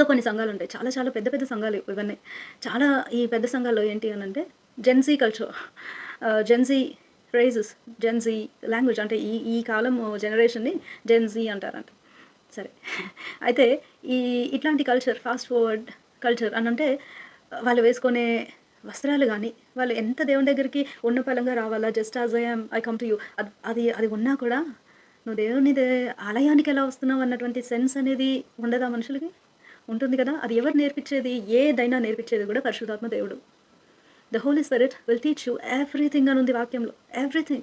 ఇంకా కొన్ని సంఘాలు ఉంటాయి. చాలా చాలా పెద్ద పెద్ద సంఘాలు ఇవన్నీ. చాలా ఈ పెద్ద సంఘాల్లో ఏంటి అని అంటే gen z culture gen z phrases gen z language అంటే ఈ ఈ కాలం జనరేషన్ని జెన్సీ అంటారంట. సరే. అయితే ఈ ఇట్లాంటి కల్చర్ ఫాస్ట్ ఫార్వర్డ్ కల్చర్ అని అంటే వాళ్ళు వేసుకునే వస్త్రాలు కానీ వాళ్ళు ఎంత దేవుని దగ్గరికి ఉన్న పలంగా రావాలా just as I I come to you అది అది ఉన్నా కూడా నువ్వు దేవుని దే- ఆలయానికి ఎలా వస్తున్నావు అన్నటువంటి సెన్స్ అనేది ఉండదా మనుషులకి? ఉంటుంది కదా? అది ఎవరు నేర్పించేది? ఏదైనా నేర్పించేది కూడా పరిశుధాత్మ దేవుడు. The Holy Spirit will teach you everything అని ఉంది వాక్యంలో. ఎవ్రీథింగ్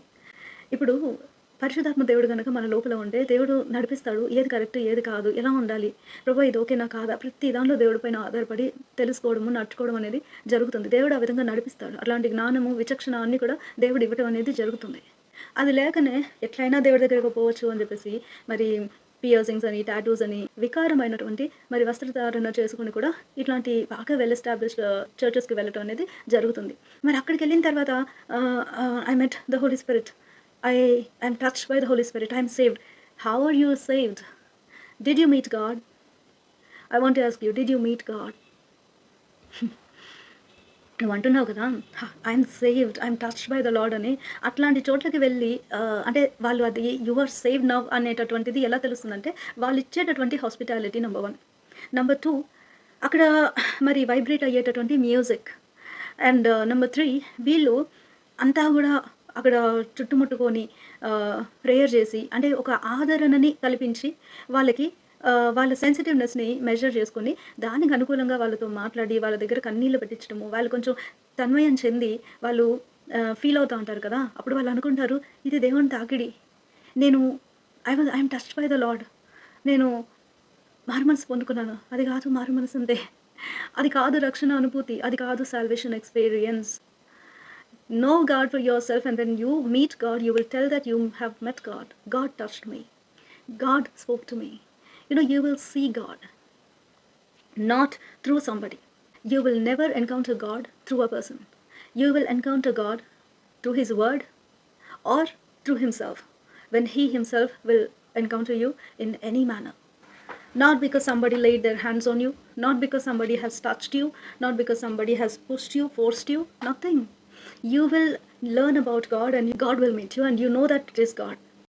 ఇప్పుడు పరిశుధాత్మ దేవుడు కనుక మన లోపల ఉంటే దేవుడు నడిపిస్తాడు. ఏది కరెక్ట్ ఏది కాదు. ఎలా ఉండాలి? ప్రభు ఇది ఓకేనా కాదా? ప్రతి దానిలో దేవుడి పైన ఆధారపడి తెలుసుకోవడము నడుచుకోవడం అనేది జరుగుతుంది. దేవుడు ఆ విధంగా నడిపిస్తాడు. అలాంటి జ్ఞానము విచక్షణ అన్నీ కూడా దేవుడు ఇవ్వడం అనేది జరుగుతుంది. అది లేకనే ఎట్లయినా దేవుడి దగ్గరకు పోవచ్చు అని చెప్పేసి మరి పియర్సింగ్స్ అని టాటూస్ అని వికారమైనటువంటి మరి వస్త్రధారణ చేసుకుని కూడా ఇట్లాంటి బాగా వెల్ ఎస్టాబ్లిష్డ్ చర్చెస్కి వెళ్ళటం అనేది జరుగుతుంది. మరి అక్కడికి వెళ్ళిన తర్వాత I met the Holy Spirit I I'm touch by the Holy Spirit I'm saved how are you saved did you meet God I want ask you did you meet God నువ్వు అంటున్నావు కదా I'm saved I'm touch by the Lord అని అట్లాంటి చోట్లకి వెళ్ళి అంటే వాళ్ళు అది యు ఆర్ సేవ్ నవ్ అనేటటువంటిది ఎలా తెలుస్తుందంటే వాళ్ళు ఇచ్చేటటువంటి hospitality number one number two అక్కడ మరి వైబ్రేట్ అయ్యేటటువంటి మ్యూజిక్ అండ్ నెంబర్ త్రీ వీళ్ళు అంతా కూడా అక్కడ చుట్టుముట్టుకొని ప్రేయర్ చేసి అంటే ఒక ఆదరణని కల్పించి వాళ్ళకి వాళ్ళ సెన్సిటివ్నెస్ని మెజర్ చేసుకుని దానికి అనుకూలంగా వాళ్ళతో మాట్లాడి వాళ్ళ దగ్గర కన్నీళ్ళు పెట్టించడము వాళ్ళు కొంచెం తన్మయం చెంది వాళ్ళు ఫీల్ అవుతూ ఉంటారు కదా అప్పుడు వాళ్ళు అనుకుంటారు ఇది దేవుని తాకిడి. నేను I was I'm touched by the Lord నేను మారుమనసు పొందుకున్నాను. అది కాదు మారుమనసు అంతే అది కాదు రక్షణ అనుభూతి. అది కాదు salvation experience know God for yourself and then you meet God you will tell that you have met God God touched me God spoke to me You know, you will see God, not through somebody. You will never encounter God through a person. You will encounter God through His Word or through Himself, when He Himself will encounter you in any manner. Not because somebody laid their hands on you, not because somebody has touched you, not because somebody has pushed you, forced you, nothing. You will learn about God and God will meet you, and you know that it is God.